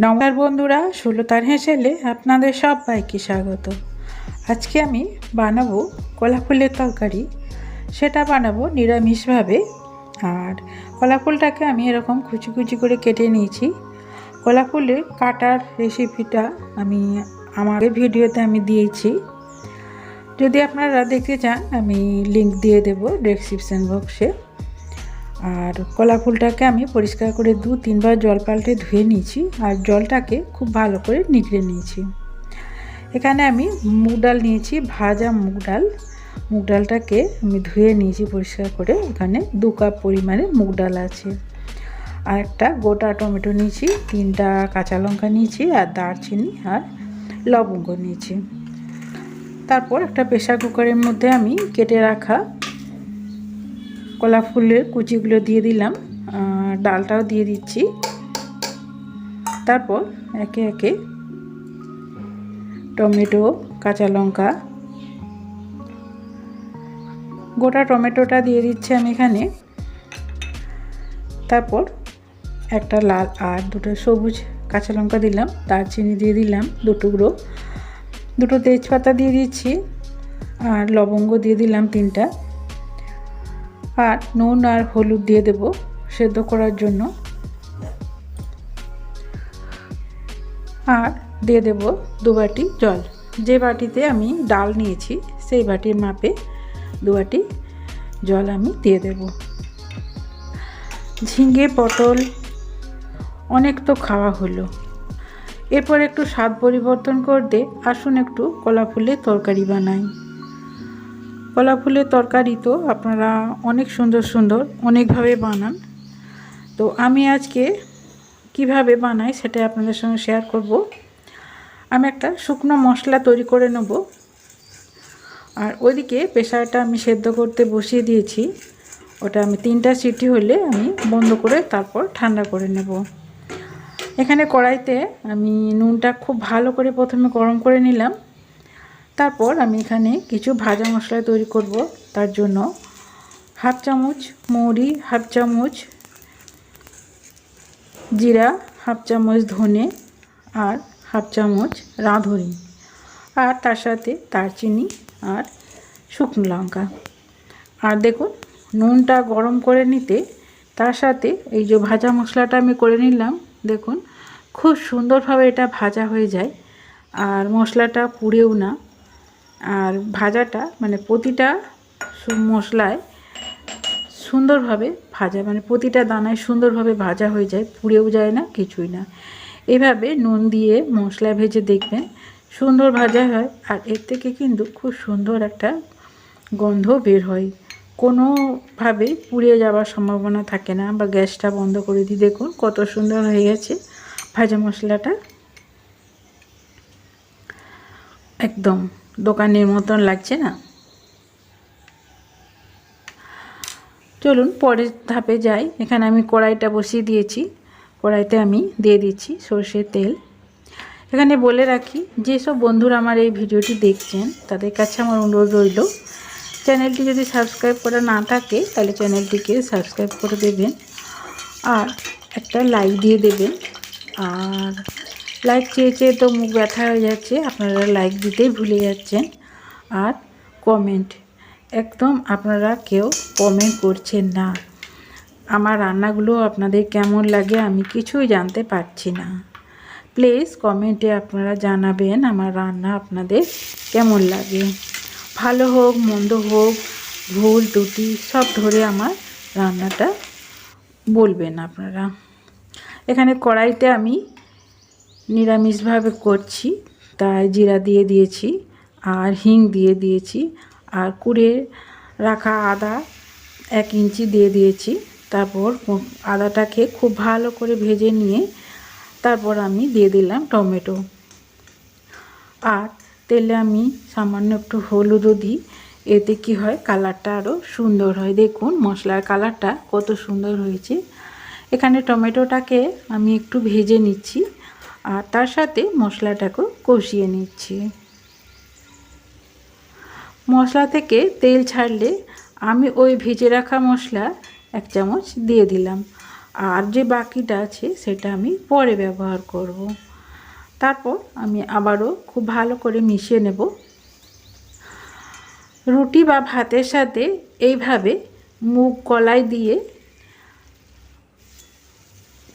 নমস্কার বন্ধুরা ষোলোতার হেসেলে আপনাদের সবাইকে স্বাগত। আজকে আমি বানাবো কলা ফুলের তরকারি। সেটা বানাবো নিরামিষভাবে। আর কলা ফুলটাকে আমি এরকম কুচি কুচি করে কেটে নিয়েছি। কলা ফুলের কাটার রেসিপিটা আমি আমার ভিডিওতে আমি দিয়েছি। যদি আপনারা দেখতে চান, আমি লিংক দিয়ে দেবো ডেসক্রিপশান বক্সে আর কলা ফুলটাকে আমি পরিষ্কার করে দু তিনবার জল পাল্টে ধুয়ে নিয়েছি আর জলটাকে খুব ভালো করে নিগড়ে নিয়েছি। এখানে আমি মুগ ডাল নিয়েছি, ভাজা মুগ ডাল। মুগ ডালটাকে আমি ধুয়ে নিয়েছি পরিষ্কার করে। এখানে দু কাপ পরিমাণে মুগ ডাল আছে। আর একটা গোটা টমেটো নিয়েছি, তিনটা কাঁচা লঙ্কা নিয়েছি আর দারচিনি আর লবঙ্গ নিয়েছি। তারপর একটা প্রেশার কুকারের মধ্যে আমি কেটে রাখা কলা ফুলের কুচিগুলো দিয়ে দিলাম ডালটাও দিয়ে দিচ্ছি। তারপর একে একে টমেটো, কাঁচা লঙ্কা, গোটা টমেটোটা দিয়ে দিচ্ছি আমি এখানে। তারপর একটা লাল আর দুটো সবুজ কাঁচা লঙ্কা দিলাম, দারচিনি দিয়ে দিলাম, দু টুকরো। দুটো তেজপাতা দিয়ে দিচ্ছি, আর লবঙ্গ দিয়ে দিলাম তিনটা। আর নুন আর হলুদ দিয়ে দেব সেদ্ধ করার জন্য। আর দিয়ে দেব দু বাটি জল। যে বাটিতে আমি ডাল নিয়েছি, সেই বাটির মাপে দু বাটি জল আমি দিয়ে দেব। ঝিঙে, পটল, অনেক তো খাওয়া হলো। এরপর একটু স্বাদ পরিবর্তন করতে আসুন একটু কলা ফুলের তরকারি বানাই। কলা ফুলের তরকারি তো আপনারা অনেক সুন্দর সুন্দর অনেকভাবে বানান। তো আমি আজকে কীভাবে বানাই সেটা আপনাদের সঙ্গে শেয়ার করব। আমি একটা শুকনো মশলা তৈরি করে নেব। আর ওইদিকে প্রেশারটা আমি সেদ্ধ করতে বসিয়ে দিয়েছি। ওটা আমি তিনটা সিটি হলে আমি বন্ধ করে তারপর ঠান্ডা করে নেব। এখানে কড়াইতে আমি নুনটা খুব ভালো করে প্রথমে গরম করে নিলাম। তারপর আমি এখানে কিছু ভাজা মশলা তৈরি করব। তার জন্য হাফ চামচ মৌরি, হাফ চামচ জিরা, হাফ চামচ ধনে আর হাফ চামচ রাঁধুনি আর তার সাথে দারচিনি আর শুকনো লঙ্কা। আর দেখুন, নুনটা গরম করে নিতে তার সাথে এই যে ভাজা মশলাটা আমি করে নিলাম, দেখুন, খুব সুন্দরভাবে এটা ভাজা হয়ে যায়। আর মশলাটা পুড়েও না। আর ভাজাটা মানে প্রতিটা মশলায় সুন্দরভাবে ভাজা মানে প্রতিটা দানায় সুন্দরভাবে ভাজা হয়ে যায়, পুড়েও যায় না, কিছুই না। এভাবে নুন দিয়ে মশলা ভেজে দেখবেন, সুন্দর ভাজা হয় আর এর থেকে কিন্তু খুব সুন্দর একটা গন্ধ বের হয়। কোনোভাবেই পুড়িয়ে যাওয়ার সম্ভাবনা থাকে না বা গ্যাসটা বন্ধ করে দিই। দেখুন কত সুন্দর হয়ে গেছে ভাজা মশলাটা। একদম। দোকানের মতন লাগছে না। চলুন পরের ধাপে যাই। এখানে আমি কড়াইটা বসিয়ে দিয়েছি। কড়াইতে আমি দিয়ে দিচ্ছি সর্ষের তেল। এখানে বলে রাখি, যেসব বন্ধুরা আমার এই ভিডিওটি দেখছেন, তাদের কাছে আমার অনুরোধ রইল, চ্যানেলটি যদি সাবস্ক্রাইব করা না থাকে, তাহলে চ্যানেলটিকে সাবস্ক্রাইব করে দেবেন আর একটা লাইক দিয়ে দেবেন। আর লাইক চেয়ে চেয়ে তো মুখ ব্যথা হয়ে যাচ্ছে, আপনারা লাইক দিতেই ভুলে যাচ্ছেন। আর কমেন্ট, একদম আপনারা কেউ কমেন্ট করছেন না। আমার রান্নাগুলো আপনাদের কেমন লাগে আমি কিছুই জানতে পারছি না। প্লিজ কমেন্টে আপনারা জানাবেন আমার রান্না আপনাদের কেমন লাগে। ভালো হোক, মন্দ হোক, ভুল, ত্রুটি, সব ধরে আমার রান্নাটা বলবেন আপনারা। এখানে কড়াইতে আমি নিরামিষভাবে করছি, তাই জিরা দিয়ে দিয়েছি আর হিং দিয়ে দিয়েছি আর কুড়ে রাখা আদা এক ইঞ্চি দিয়ে দিয়েছি। তারপর আদাটাকে খুব ভালো করে ভেজে নিয়ে তারপর আমি দিয়ে দিলাম টমেটো। আর তেলে আমি সামান্য একটু হলুদও দিই, এতে কি হয় কালারটা আরও সুন্দর হয়। দেখুন মশলার কালারটা কত সুন্দর হয়েছে। এখানে টমেটোটাকে আমি একটু ভেজে নিচ্ছি। আর তার সাথে মশলাটাকেও কষিয়ে নিচ্ছি। মশলা থেকে তেল ছাড়লে আমি ওই ভেজে রাখা মশলা এক চামচ দিয়ে দিলাম। আর যে বাকিটা আছে সেটা আমি পরে ব্যবহার করব। তারপর আমি আবারও খুব ভালো করে মিশিয়ে নেব। রুটি বা ভাতের সাথে এইভাবে মুগ কলাই দিয়ে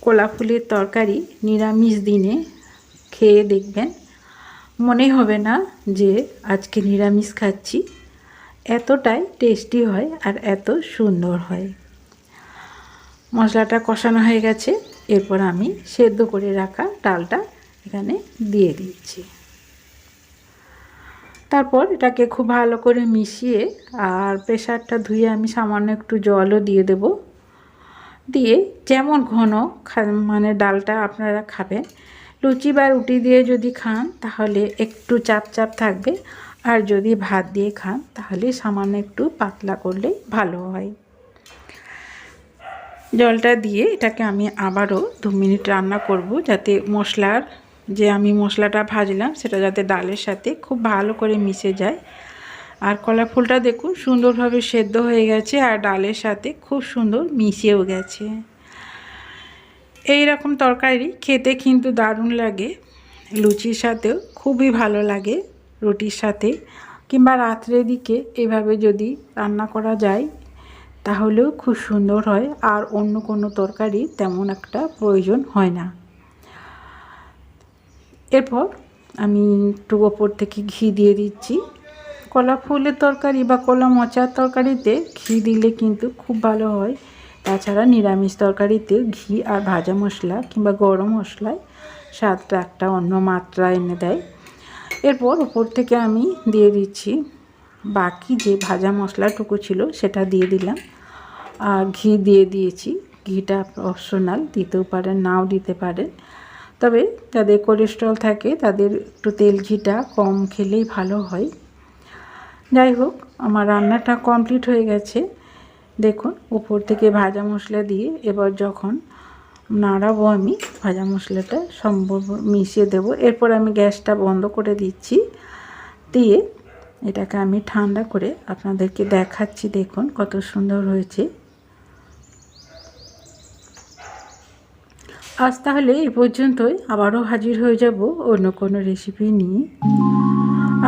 কলা ফুলের তরকারি নিরামিষ দিনে খেয়ে দেখবেন। মনে হবে না যে আজকে নিরামিষ খাচ্ছি। এতটাই টেস্টি হয় আর এত সুন্দর হয়। মশলাটা কষানো হয়ে গেছে। এরপর আমি সেদ্ধ করে রাখা ডালটা এখানে দিয়ে দিচ্ছি। তারপর এটাকে খুব ভালো করে মিশিয়ে আর প্রেশারটা ধুয়ে আমি সামান্য একটু জলও দিয়ে দেব। দিয়ে যেমন ঘন মানে ডালটা আপনারা খাবেন, লুচি বা রুটি দিয়ে যদি খান তাহলে একটু চাপ চাপ থাকবে, আর যদি ভাত দিয়ে খান তাহলে সামান্য একটু পাতলা করলে ভালো হয়। জলটা দিয়ে এটাকে আমি আবারও দু মিনিট রান্না করব যাতে মশলার, যে আমি মশলাটা ভাজলাম সেটা যাতে ডালের সাথে খুব ভালো করে মিশে যায়। আর কলা ফুলটা দেখুন, সুন্দরভাবে সেদ্ধ হয়ে গেছে আর ডালের সাথে খুব সুন্দর মিশিয়েও গেছে। এই রকম তরকারি খেতে কিন্তু দারুণ লাগে, লুচির সাথেও খুবই ভালো লাগে, রুটির সাথে। কিংবা রাত্রের দিকে এভাবে যদি রান্না করা যায়, তাহলেও খুব সুন্দর হয়, আর অন্য কোনো তরকারি তেমন একটা প্রয়োজন হয় না। এরপর আমি একটু ওপর থেকে ঘি দিয়ে দিচ্ছি। কলা ফুলের তরকারি বা কলা মোচার তরকারিতে ঘি দিলে কিন্তু খুব ভালো হয়। তাছাড়া নিরামিষ তরকারিতে ঘি আর ভাজা মশলা কিংবা গরম মশলায় স্বাদটা একটা অন্য মাত্রা এনে দেয়। এরপর উপর থেকে আমি দিয়ে দিচ্ছি বাকি যে ভাজা মশলাটুকু ছিল সেটা দিয়ে দিলাম। আর ঘি দিয়ে দিয়েছি। ঘিটা অপশনাল, দিতেও পারেন, নাও দিতে পারেন। তবে যাদের কোলেস্ট্রল থাকে তাদের একটু তেল ঘিটা কম খেলেই ভালো হয়। যাই হোক, আমার রান্নাটা কমপ্লিট হয়ে গেছে। দেখুন, উপর থেকে ভাজা মশলা দিয়ে এবার যখন নাড়াবো আমি, ভাজা মশলাটা সম্ভব মিশিয়ে দেব। এরপর আমি গ্যাসটা বন্ধ করে দিচ্ছি। দিয়ে এটাকে আমি ঠান্ডা করে আপনাদেরকে দেখাচ্ছি, দেখুন কত সুন্দর হয়েছে। আজ তাহলে এ পর্যন্তই। আবারও হাজির হয়ে যাব অন্য কোনো রেসিপি নিয়ে।